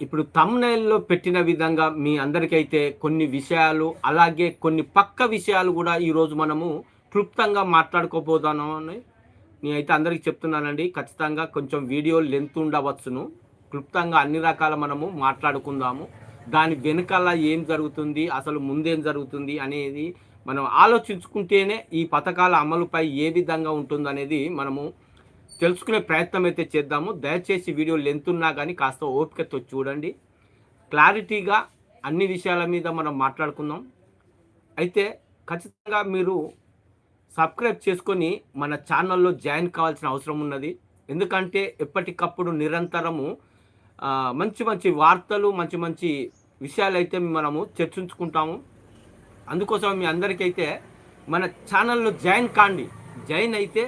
ఇప్పుడు తమ్నైల్లో పెట్టిన విధంగా మీ అందరికైతే కొన్ని విషయాలు అలాగే కొన్ని పక్క విషయాలు కూడా ఈరోజు మనము క్లుప్తంగా మాట్లాడుకోబోతున్నామని నేనైతే అందరికీ చెప్తున్నానండి. ఖచ్చితంగా కొంచెం వీడియో లెంత్ ఉండవచ్చును. క్లుప్తంగా అన్ని రకాల మనము మాట్లాడుకుందాము. దాని వెనకాల ఏం జరుగుతుంది అసలు ముందేం జరుగుతుంది అనేది మనం ఆలోచించుకుంటేనే ఈ పథకాల అమలుపై ఏ విధంగా ఉంటుందనేది మనము తెలుసుకునే ప్రయత్నం అయితే చేద్దాము. దయచేసి వీడియో లెంత్ ఉన్నా కానీ కాస్త ఓపికతో చూడండి. క్లారిటీగా అన్ని విషయాల మీద మనం మాట్లాడుకుందాం. అయితే ఖచ్చితంగా మీరు సబ్స్క్రైబ్ చేసుకొని మన ఛానల్లో జాయిన్ కావాల్సిన అవసరం ఉన్నది. ఎందుకంటే ఎప్పటికప్పుడు నిరంతరము మంచి మంచి వార్తలు మంచి మంచి విషయాలు అయితే మనము చర్చించుకుంటాము. అందుకోసం మీ అందరికైతే మన ఛానల్లో జాయిన్ కాండి. జాయిన్ అయితే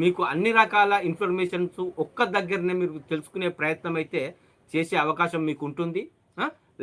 మీకు అన్ని రకాల ఇన్ఫర్మేషన్స్ ఒక్క దగ్గరనే మీరు తెలుసుకునే ప్రయత్నం అయితే చేసే అవకాశం మీకు ఉంటుంది.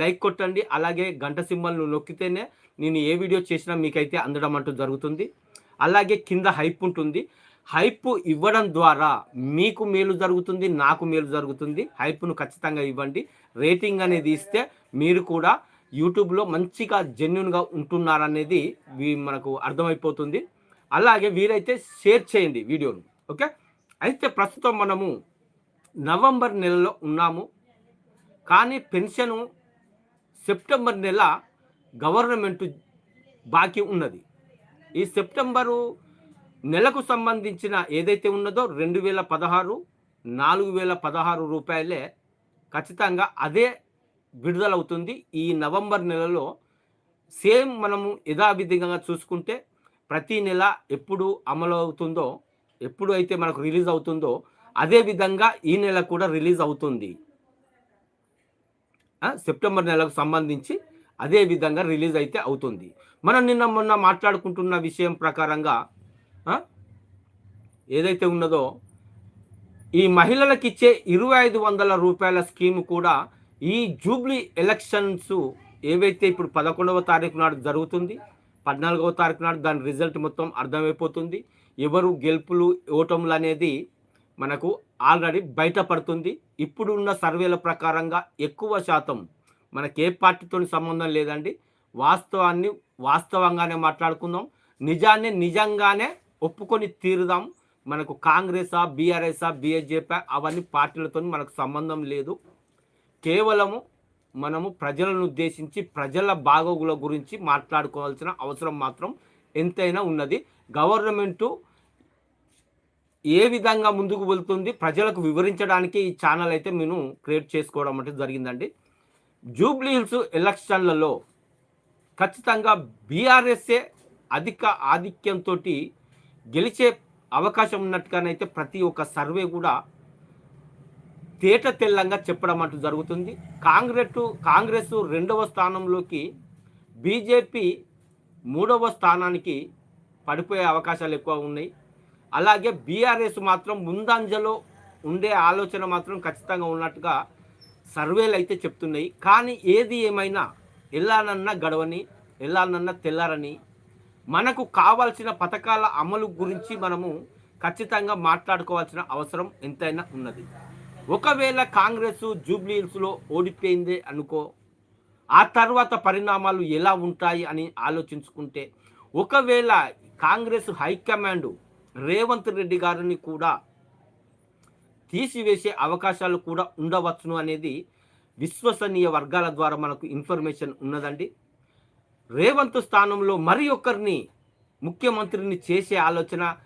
లైక్ కొట్టండి అలాగే గంట సింబల్ను నొక్కితేనే నేను ఏ వీడియో చేసినా మీకైతే అందడం అంటూ జరుగుతుంది. అలాగే కింద హైప్ ఉంటుంది. హైప్ ఇవ్వడం ద్వారా మీకు మేలు జరుగుతుంది నాకు మేలు జరుగుతుంది. హైప్ను ఖచ్చితంగా ఇవ్వండి. రేటింగ్ అనేది ఇస్తే మీరు కూడా యూట్యూబ్లో మంచిగా జెన్యున్గా ఉంటున్నారనేది మనకు అర్థమైపోతుంది. అలాగే వీరైతే షేర్ చేయండి వీడియోను ఓకే? అయితే ప్రస్తుతం మనము నవంబర్ నెలలో ఉన్నాము. కానీ పెన్షను సెప్టెంబర్ నెల గవర్నమెంట్ బాకీ ఉన్నది. ఈ సెప్టెంబరు నెలకు సంబంధించిన ఏదైతే ఉన్నదో రెండు వేల పదహారు నాలుగు వేల పదహారు రూపాయలే ఖచ్చితంగా అదే విడుదలవుతుంది ఈ నవంబర్ నెలలో. సేమ్ మనము యథావిధిగా చూసుకుంటే ప్రతి నెల ఎప్పుడు అమలు అవుతుందో ఎప్పుడు అయితే మనకు రిలీజ్ అవుతుందో అదే విధంగా ఈ నెల కూడా రిలీజ్ అవుతుంది. సెప్టెంబర్ నెలకు సంబంధించి అదే విధంగా రిలీజ్ అయితే అవుతుంది. మనం నిన్న మొన్న మాట్లాడుకుంటున్న విషయం ప్రకారంగా ఏదైతే ఉన్నదో ఈ మహిళలకు ఇచ్చే ఇరవై ఐదు వందల రూపాయల స్కీమ్ కూడా ఈ జూబ్లీ ఎలక్షన్స్ ఏవైతే ఇప్పుడు పదకొండవ తారీఖు నాడు జరుగుతుంది పద్నాలుగవ తారీఖు నాడు దాని రిజల్ట్ మొత్తం అర్థమైపోతుంది. ఎవరు గెలుపులు ఓటములు అనేది మనకు ఆల్రెడీ బయటపడుతుంది. ఇప్పుడు ఉన్న సర్వేల ప్రకారంగా ఎక్కువ శాతం మనకి ఏ పార్టీతో సంబంధం లేదండి. వాస్తవాన్ని వాస్తవంగానే మాట్లాడుకుందాం. నిజాన్ని నిజంగానే ఒప్పుకొని తీరుదాం. మనకు కాంగ్రెసా బీఆర్ఎస్ఆ బీఎస్జేపీ అవన్నీ పార్టీలతో మనకు సంబంధం లేదు. కేవలము మనము ప్రజలను ఉద్దేశించి ప్రజల బాగోగుల గురించి మాట్లాడుకోవాల్సిన అవసరం మాత్రం ఎంతైనా ఉన్నది. గవర్నమెంటు ఏ విధంగా ముందుకు వెళ్తుంది ప్రజలకు వివరించడానికి ఈ ఛానల్ అయితే నేను క్రియేట్ చేసుకోవడం అంటే జరిగిందండి. జూబ్లీ హిల్స్ ఎలక్షన్లలో ఖచ్చితంగా బీఆర్ఎస్ఏ అధిక ఆధిక్యంతో గెలిచే అవకాశం ఉన్నట్టుగానైతే ప్రతి ఒక్క సర్వే కూడా తేట తెల్లంగా చెప్పడం అంటూ జరుగుతుంది. కాంగ్రెస్ కాంగ్రెస్ రెండవ స్థానంలోకి బీజేపీ మూడవ స్థానానికి పడిపోయే అవకాశాలు ఎక్కువ ఉన్నాయి. అలాగే బీఆర్ఎస్ మాత్రం ముందంజలో ఉండే ఆలోచన మాత్రం ఖచ్చితంగా ఉన్నట్టుగా సర్వేలు అయితే చెప్తున్నాయి. కానీ ఏది ఏమైనా ఎల్లానన్నా గడవని ఎల్లానన్నా తెల్లారని మనకు కావాల్సిన పథకాల అమలు గురించి మనము ఖచ్చితంగా మాట్లాడుకోవాల్సిన అవసరం ఎంతైనా ఉన్నది. ఒకవేళ కాంగ్రెస్ జూబ్లీహిల్స్లో ఓడిపోయిందే అనుకో ఆ తర్వాత పరిణామాలు ఎలా ఉంటాయి అని ఆలోచించుకుంటే ఒకవేళ కాంగ్రెస్ హైకమాండ్ రేవంత్ రెడ్డి గారిని కూడా తీసివేసే అవకాశాలు కూడా ఉండవచ్చును అనేది విశ్వసనీయ వర్గాల ద్వారా మనకు ఇన్ఫర్మేషన్ ఉన్నదండి. రేవంత్ స్థానంలో మరి ఒకరిని ముఖ్యమంత్రిని చేసే ఆలోచన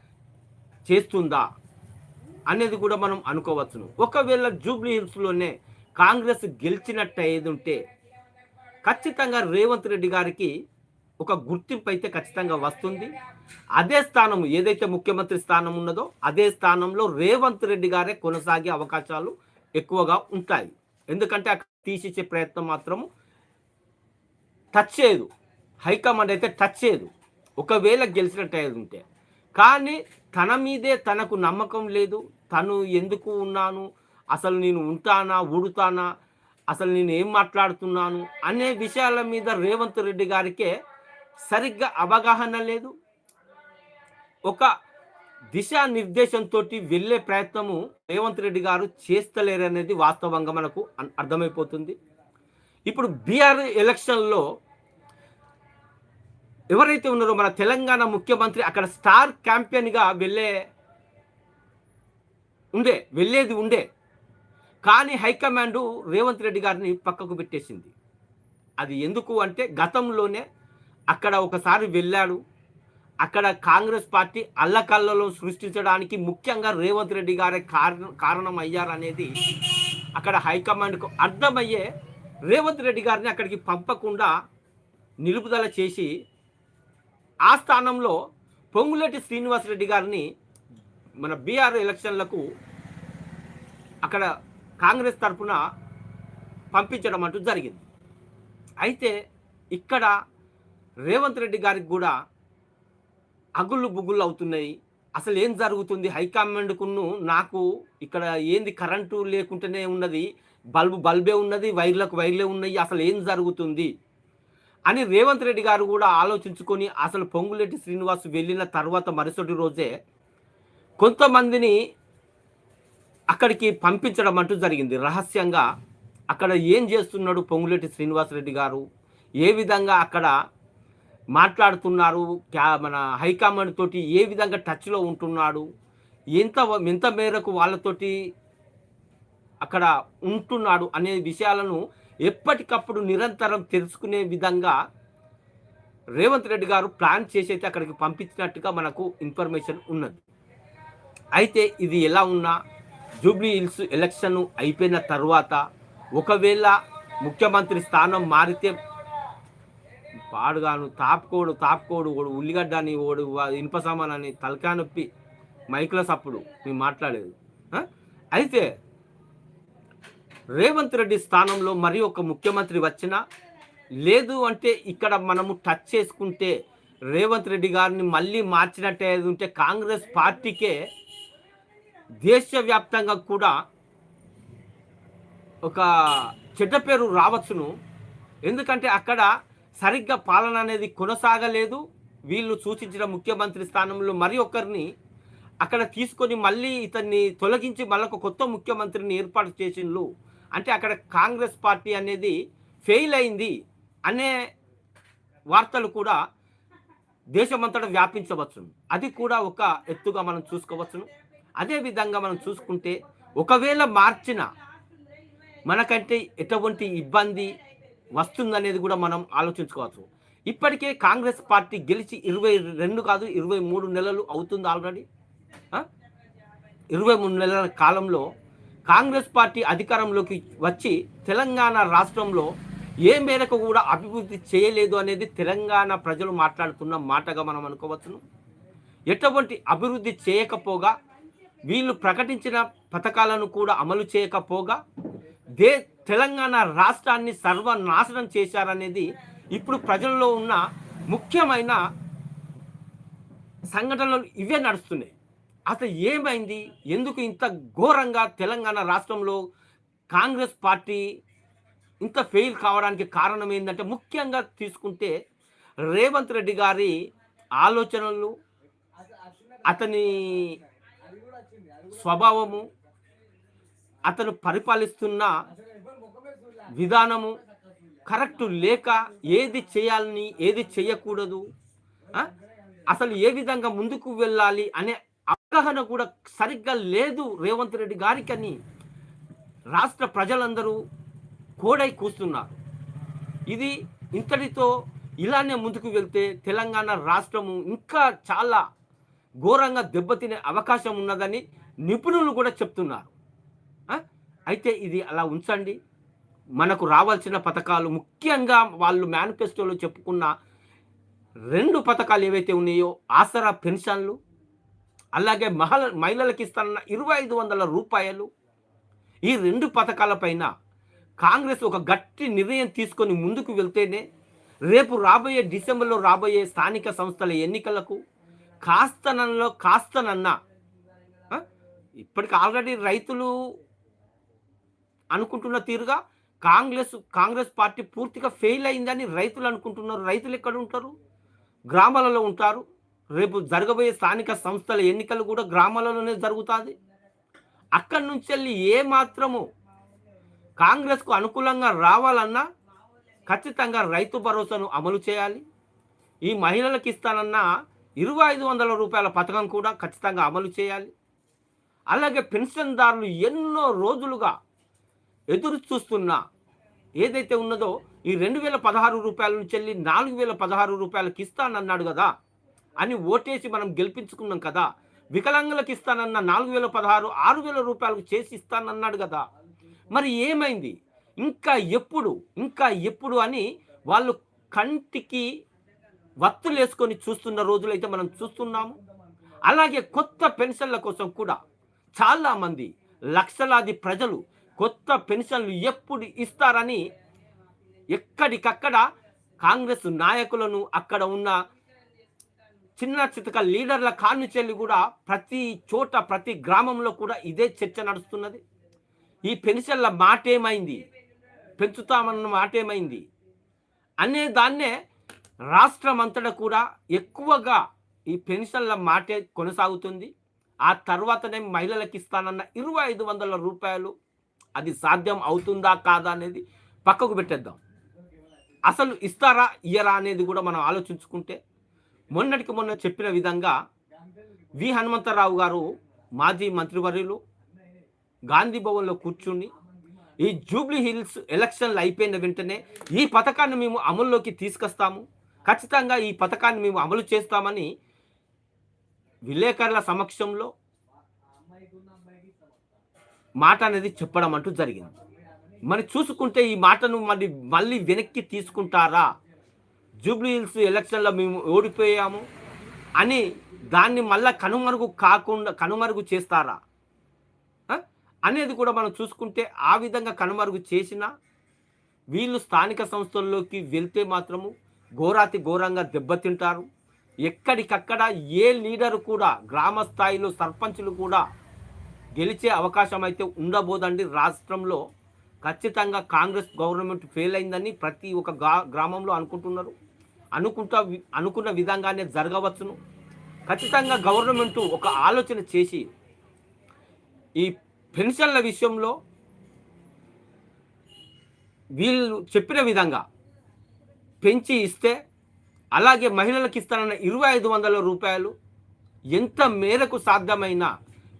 చేస్తుందా? అనేది కూడా మనం అనుకోవచ్చును. ఒకవేళ జూబ్లీ హిల్స్లోనే కాంగ్రెస్ గెలిచినట్టు ఏది ఉంటే ఖచ్చితంగా రేవంత్ రెడ్డి గారికి ఒక గుర్తింపు అయితే ఖచ్చితంగా వస్తుంది. అదే స్థానం ఏదైతే ముఖ్యమంత్రి స్థానం ఉన్నదో అదే స్థానంలో రేవంత్ రెడ్డి గారే కొనసాగే అవకాశాలు ఎక్కువగా ఉంటాయి. ఎందుకంటే అక్కడ తీసిచ్చే ప్రయత్నం మాత్రం టచ్ చేయదు. హైకమాండ్ అయితే టచ్ చేయదు. ఒకవేళ గెలిచినట్టు ఉంటే. కానీ తన మీదే తనకు నమ్మకం లేదు. తను ఎందుకు ఉన్నాను? అసలు నేను ఉంటానా? ఊడుతానా? అసలు నేను ఏం మాట్లాడుతున్నాను? అనే విషయాల మీద రేవంత్ రెడ్డి గారికే సరిగ్గా అవగాహన లేదు. ఒక దిశానిర్దేశంతో వెళ్ళే ప్రయత్నము రేవంత్ రెడ్డి గారు చేస్తలేరనేది వాస్తవంగా మనకు అన్- అర్థమైపోతుంది. ఇప్పుడు బీఆర్ ఎలక్షన్లో ఎవరైతే ఉన్నారో మన తెలంగాణ ముఖ్యమంత్రి అక్కడ స్టార్ క్యాంపెయిన్గా వెళ్ళే ఉండే వెళ్ళేది ఉండే. కానీ హైకమాండ్ రేవంత్ రెడ్డి గారిని పక్కకు పెట్టేసింది. అది ఎందుకు అంటే గతంలోనే అక్కడ ఒకసారి వెళ్ళాడు. అక్కడ కాంగ్రెస్ పార్టీ అల్లకల్లలో సృష్టించడానికి ముఖ్యంగా రేవంత్ రెడ్డి గారే కారణం కారణం అయ్యారనేది అక్కడ హైకమాండ్కు అర్థమయ్యే రేవంత్ రెడ్డి గారిని అక్కడికి పంపకుండా నిలుపుదల చేసి ఆ స్థానంలో పొంగులేటి శ్రీనివాసరెడ్డి గారిని మన బీఆర్ ఎలక్షన్లకు అక్కడ కాంగ్రెస్ తరఫున పంపించడం అంటూ జరిగింది. అయితే ఇక్కడ రేవంత్ రెడ్డి గారికి కూడా అగుళ్ళు బుగుళ్ళు అవుతున్నాయి. అసలు ఏం జరుగుతుంది? హైకమాండ్కును నాకు ఇక్కడ ఏంది కరెంటు లేకుంటేనే ఉన్నది. బల్బు బల్బే ఉన్నది. వైర్లకు వైర్లే ఉన్నాయి. అసలు ఏం జరుగుతుంది? అని రేవంత్ రెడ్డి గారు కూడా ఆలోచించుకొని అసలు పొంగులేటి శ్రీనివాస్ వెళ్ళిన తర్వాత మరుసటి రోజే కొంతమందిని అక్కడికి పంపించడం అంటూ జరిగింది. రహస్యంగా అక్కడ ఏం చేస్తున్నాడు పొంగులేటి శ్రీనివాసరెడ్డి గారు? ఏ విధంగా అక్కడ మాట్లాడుతున్నారు? క్యా మన హైకమాండ్ తోటి ఏ విధంగా టచ్లో ఉంటున్నాడు? ఎంత ఎంత మేరకు వాళ్ళతోటి అక్కడ ఉంటున్నాడు అనే విషయాలను ఎప్పటికప్పుడు నిరంతరం తెలుసుకునే విధంగా రేవంత్ రెడ్డి గారు ప్లాన్ చేసి అయితే అక్కడికి పంపించినట్టుగా మనకు ఇన్ఫర్మేషన్ ఉన్నది. అయితే ఇది ఎలా ఉన్నా జూబ్లీ హిల్స్ ఎలక్షన్ అయిపోయిన తర్వాత ఒకవేళ ముఖ్యమంత్రి స్థానం మారితే పాడుగాను తాపుకోడు తాపుకోడు ఓడు ఉల్లిగడ్డ అని ఓడు వా- ఇనుప సామాన్ అని తలకా నొప్పి మైక్లో అప్పుడు మేము మాట్లాడేది. అయితే రేవంత్ రెడ్డి స్థానంలో మరి ఒక ముఖ్యమంత్రి వచ్చినా లేదు అంటే ఇక్కడ మనము టచ్ చేసుకుంటే రేవంత్ రెడ్డి గారిని మళ్ళీ మార్చినట్టే ఉంటే కాంగ్రెస్ పార్టీకే దేశవ్యాప్తంగా కూడా ఒక చెడ్డ పేరు రావచ్చును. ఎందుకంటే అక్కడ సరిగ్గా పాలన అనేది కొనసాగలేదు. వీళ్ళు సూచించిన ముఖ్యమంత్రి స్థానంలో మరి ఒకరిని అక్కడ తీసుకొని మళ్ళీ ఇతన్ని తొలగించి మళ్ళొక కొత్త ముఖ్యమంత్రిని ఏర్పాటు చేసిండ్రు అంటే అక్కడ కాంగ్రెస్ పార్టీ అనేది ఫెయిల్ అయింది అనే వార్తలు కూడా దేశమంతటా వ్యాపించవచ్చును. అది కూడా ఒక ఎత్తుగా మనం చూసుకోవచ్చును. అదే విధంగా మనం చూసుకుంటే ఒకవేళ మార్చిన మనకంటే ఎటువంటి ఇబ్బంది వస్తుందనేది కూడా మనం ఆలోచించుకోవచ్చు. ఇప్పటికే కాంగ్రెస్ పార్టీ గెలిచి ఇరవై రెండు కాదు ఇరవై మూడు నెలలు అవుతుంది ఆల్రెడీ. ఇరవై మూడు నెలల కాలంలో కాంగ్రెస్ పార్టీ అధికారంలోకి వచ్చి తెలంగాణ రాష్ట్రంలో ఏ మేరకు కూడా అభివృద్ధి చేయలేదు అనేది తెలంగాణ ప్రజలు మాట్లాడుతున్న మాటగా మనం అనుకోవచ్చును. ఎటువంటి అభివృద్ధి చేయకపోగా వీళ్ళు ప్రకటించిన పథకాలను కూడా అమలు చేయకపోగా దే తెలంగాణ రాష్ట్రాన్ని సర్వనాశనం చేశారనేది ఇప్పుడు ప్రజల్లో ఉన్న ముఖ్యమైన సంఘటనలు ఇవే నడుస్తున్నాయి. అసలు ఏమైంది? ఎందుకు ఇంత ఘోరంగా తెలంగాణ రాష్ట్రంలో కాంగ్రెస్ పార్టీ ఇంత ఫెయిల్ కావడానికి కారణం ఏంటంటే ముఖ్యంగా తీసుకుంటే రేవంత్ రెడ్డి గారి ఆలోచనలు అతని స్వభావము అతను పరిపాలిస్తున్న విధానము కరెక్ట్ లేక ఏది చేయాలని ఏది చేయకూడదు అసలు ఏ విధంగా ముందుకు వెళ్ళాలి అనే అవగాహన కూడా సరిగ్గా లేదు రేవంత్ రెడ్డి గారికి అని రాష్ట్ర ప్రజలందరూ కోడై కూస్తున్నారు. ఇది ఇంతటితో ఇలానే ముందుకు వెళ్తే తెలంగాణ రాష్ట్రము ఇంకా చాలా ఘోరంగా దెబ్బతినే అవకాశం ఉన్నదని నిపుణులు కూడా చెప్తున్నారు. అయితే ఇది అలా ఉంచండి. మనకు రావాల్సిన పథకాలు ముఖ్యంగా వాళ్ళు మేనిఫెస్టోలో చెప్పుకున్న రెండు పథకాలు ఏవైతే ఉన్నాయో ఆసరా పెన్షన్లు అలాగే మహల మహిళలకు ఇస్తానన్న ఇరవై ఐదు వందల రూపాయలు ఈ రెండు పథకాలపైన కాంగ్రెస్ ఒక గట్టి నిర్ణయం తీసుకొని ముందుకు వెళ్తేనే రేపు రాబోయే డిసెంబర్లో రాబోయే స్థానిక సంస్థల ఎన్నికలకు కాస్తనలో కాస్తనన్నా ఇప్పటికి ఆల్రెడీ రైతులు అనుకుంటున్న తీరుగా కాంగ్రెస్ కాంగ్రెస్ పార్టీ పూర్తిగా ఫెయిల్ అయిందని రైతులు అనుకుంటున్నారు. రైతులు ఎక్కడ ఉంటారు? గ్రామాలలో ఉంటారు. రేపు జరగబోయే స్థానిక సంస్థల ఎన్నికలు కూడా గ్రామాలలోనే జరుగుతుంది. అక్కడి నుంచి వెళ్ళి ఏ మాత్రము కాంగ్రెస్కు అనుకూలంగా రావాలన్నా ఖచ్చితంగా రైతు భరోసాను అమలు చేయాలి. ఈ మహిళలకు ఇస్తానన్న ఇరవై ఐదు వందల రూపాయల పథకం కూడా ఖచ్చితంగా అమలు చేయాలి. అలాగే పెన్షన్దారులు ఎన్నో రోజులుగా ఎదురు చూస్తున్న ఏదైతే ఉన్నదో ఈ రెండు వేల పదహారు రూపాయల నుంచి వెళ్ళి నాలుగు వేల పదహారు రూపాయలకి ఇస్తానన్నాడు కదా అని ఓటేసి మనం గెలిపించుకున్నాం కదా. వికలాంగులకు ఇస్తానన్న నాలుగు వేల పదహారు ఆరు వేల రూపాయలకు చేసి ఇస్తానన్నాడు కదా. మరి ఏమైంది? ఇంకా ఎప్పుడు ఇంకా ఎప్పుడు అని వాళ్ళు కంటికి వత్తులు వేసుకొని చూస్తున్న రోజులైతే మనం చూస్తున్నాము. అలాగే కొత్త పెన్షన్ల కోసం కూడా చాలామంది లక్షలాది ప్రజలు కొత్త పెన్షన్లు ఎప్పుడు ఇస్తారని ఎక్కడికక్కడ కాంగ్రెస్ నాయకులను అక్కడ ఉన్న చిన్న చితక లీడర్ల కానుచెల్లి కూడా ప్రతి చోట ప్రతి గ్రామంలో కూడా ఇదే చర్చ నడుస్తున్నది. ఈ పెన్షన్ల మాట ఏమైంది పెంచుతామన్న మాట ఏమైంది అనే దాన్నే రాష్ట్రం అంతటా కూడా ఎక్కువగా ఈ పెన్షన్ల మాటే కొనసాగుతుంది. ఆ తర్వాతనే మహిళలకు ఇస్తానన్న ఇరవై ఐదు వందల రూపాయలు అది సాధ్యం అవుతుందా కాదా అనేది పక్కకు పెట్టేద్దాం. అసలు ఇస్తారా ఇయ్యరా అనేది కూడా మనం ఆలోచించుకుంటే మొన్నటికి మొన్న చెప్పిన విధంగా వి హనుమంతరావు గారు మాజీ మంత్రివర్యులు గాంధీ భవన్లో కూర్చుని ఈ జూబ్లీ హిల్స్ ఎలక్షన్లు అయిపోయిన వెంటనే ఈ పథకాన్ని మేము అమల్లోకి తీసుకొస్తాము. ఖచ్చితంగా ఈ పథకాన్ని మేము అమలు చేస్తామని విలేకరుల సమక్షంలో మాట అనేది చెప్పడం అంటూ జరిగింది. మరి చూసుకుంటే ఈ మాటను మరి మళ్ళీ వెనక్కి తీసుకుంటారా? జూబ్లీ హిల్స్ ఎలక్షన్లో మేము ఓడిపోయాము అని దాన్ని మళ్ళా కనుమరుగు కాకుండా కనుమరుగు చేస్తారా? అనేది కూడా మనం చూసుకుంటే ఆ విధంగా కనుమరుగు చేసినా వీళ్ళు స్థానిక సంస్థల్లోకి వెళ్తే మాత్రము ఘోరాతి ఘోరంగా దెబ్బతింటారు. ఎక్కడికక్కడ ఏ లీడరు కూడా గ్రామ స్థాయిలో సర్పంచులు కూడా గెలిచే అవకాశం అయితే ఉండబోదండి రాష్ట్రంలో. ఖచ్చితంగా కాంగ్రెస్ గవర్నమెంట్ ఫెయిల్ అయిందని ప్రతి ఒక్క గ్రామంలో అనుకుంటున్నారు. అనుకుంటా అనుకున్న విధంగానే జరగవచ్చును. ఖచ్చితంగా గవర్నమెంట్ ఒక ఆలోచన చేసి ఈ పెన్షన్ల విషయంలో వీళ్ళు చెప్పిన విధంగా పెంచి ఇస్తే అలాగే మహిళలకు ఇస్తానన్న ఇరవై ఐదు వందల రూపాయలు ఎంత మేరకు సాధ్యమైన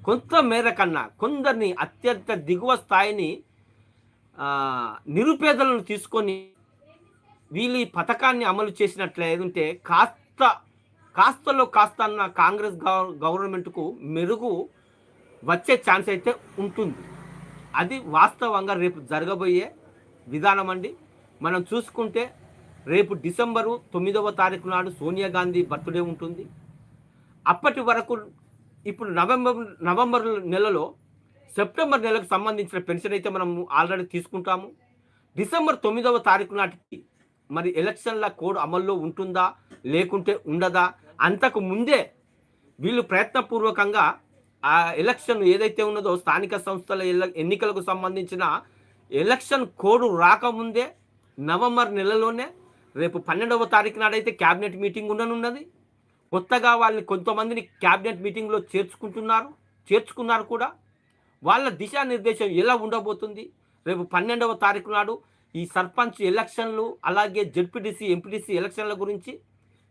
కొంత మేర కన్నా కొందరిని అత్యంత దిగువ స్థాయిని నిరుపేదలను తీసుకొని వీళ్ళు ఈ పథకాన్ని అమలు చేసినట్లయితే కాస్త కాస్తలో కాస్త అన్న కాంగ్రెస్ గవ- గవర్నమెంట్కు మెరుగు వచ్చే ఛాన్స్ అయితే ఉంటుంది. అది వాస్తవంగా రేపు జరగబోయే విధానం అండి. మనం చూసుకుంటే రేపు డిసెంబరు తొమ్మిదవ తారీఖు నాడు సోనియా గాంధీ బర్త్డే ఉంటుంది. అప్పటి వరకు ఇప్పుడు నవంబర్ నవంబర్ నెలలో సెప్టెంబర్ నెలకు సంబంధించిన పెన్షన్ అయితే మనం ఆల్రెడీ తీసుకుంటాము. డిసెంబర్ తొమ్మిదవ తారీఖు నాటికి మరి ఎలక్షన్ల కోడ్ అమల్లో ఉంటుందా లేకుంటే ఉండదా? అంతకు ముందే వీళ్ళు ప్రయత్నపూర్వకంగా ఆ ఎలక్షన్ ఏదైతే ఉన్నదో స్థానిక సంస్థల ఎన్నికలకు సంబంధించిన ఎలక్షన్ కోడ్ రాకముందే నవంబర్ నెలలోనే రేపు పన్నెండవ తారీఖు నాడైతే క్యాబినెట్ మీటింగ్ ఉండనున్నది. కొత్తగా వాళ్ళని కొంతమందిని క్యాబినెట్ మీటింగ్లో చేర్చుకుంటున్నారు చేర్చుకున్నారు కూడా. వాళ్ళ దిశానిర్దేశం ఎలా ఉండబోతుంది? రేపు పన్నెండవ తారీఖు నాడు ఈ సర్పంచ్ ఎలక్షన్లు అలాగే జడ్పీటీసీ ఎంపీటీసీ ఎలక్షన్ల గురించి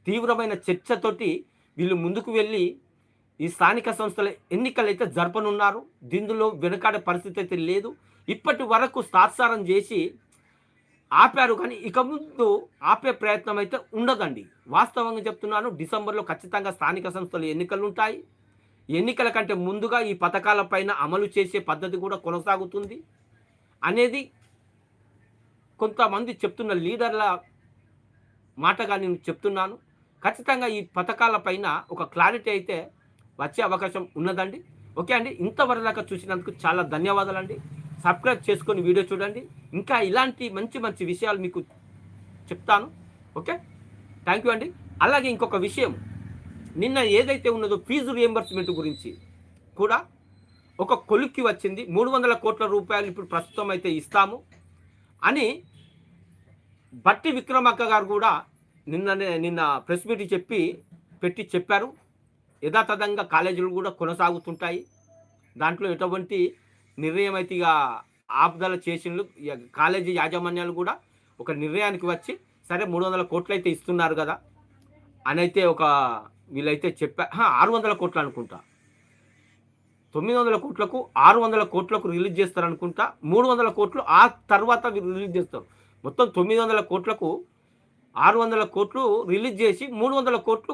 తీవ్రమైన చర్చతోటి వీళ్ళు ముందుకు వెళ్ళి ఈ స్థానిక సంస్థల ఎన్నికలు అయితే జరపనున్నారు దీనిలో వెనుకాడే పరిస్థితి అయితే లేదు. ఇప్పటి వరకు తాత్సారం చేసి ఆపారు కానీ ఇక ముందు ఆపే ప్రయత్నం అయితే ఉండదండి. వాస్తవంగా చెప్తున్నాను డిసెంబర్లో ఖచ్చితంగా స్థానిక సంస్థలు ఎన్నికలు ఉంటాయి ఎన్నికల కంటే ముందుగా ఈ పథకాలపైన అమలు చేసే పద్ధతి కూడా కొనసాగుతుంది. అనేది కొంతమంది చెప్తున్న లీడర్ల మాటగా నేను చెప్తున్నాను. ఖచ్చితంగా ఈ పథకాలపైన ఒక క్లారిటీ అయితే వచ్చే అవకాశం ఉన్నదండి. ఓకే అండి ఇంతవరదాకా చూసినందుకు చాలా ధన్యవాదాలండి. సబ్స్క్రైబ్ చేసుకొని వీడియో చూడండి. ఇంకా ఇలాంటి మంచి మంచి విషయాలు మీకు చెప్తాను. ఓకే? థ్యాంక్ యూ అండి. అలాగే ఇంకొక విషయం. నిన్న ఏదైతే ఉన్నదో ఫీజు రియంబర్స్మెంట్ గురించి కూడా ఒక కొలుక్కి వచ్చింది. మూడు వందల కోట్ల రూపాయలు ఇప్పుడు ప్రస్తుతం అయితే ఇస్తాము అని బట్టి విక్రమక్క గారు కూడా నిన్ననే నిన్న ప్రెస్ మీట్ చెప్పి పెట్టి చెప్పారు. యథాతథంగా కాలేజీలు కూడా కొనసాగుతుంటాయి. దాంట్లో ఎటువంటి నిర్ణయం అయితే ఇక ఆపుదల చేసిండ్రు ఇక కాలేజీ యాజమాన్యాలు కూడా ఒక నిర్ణయానికి వచ్చి సరే మూడు వందల కోట్లు అయితే ఇస్తున్నారు కదా అని అయితే ఒక వీళ్ళైతే చెప్పా ఆరు వందల కోట్లు అనుకుంటా. తొమ్మిది వందల కోట్లకు ఆరు వందల కోట్లకు రిలీజ్ చేస్తారు అనుకుంటా మూడు వందల కోట్లు ఆ తర్వాత రిలీజ్ చేస్తారు. మొత్తం తొమ్మిది వందల కోట్లకు ఆరు వందల కోట్లు రిలీజ్ చేసి మూడు వందల కోట్లు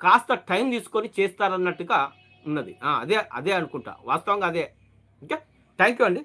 కాస్త టైం తీసుకొని చేస్తారన్నట్టుగా ఉన్నది. అదే అదే అనుకుంటా. వాస్తవంగా అదే. ఓకే? థ్యాంక్ యూ అండి.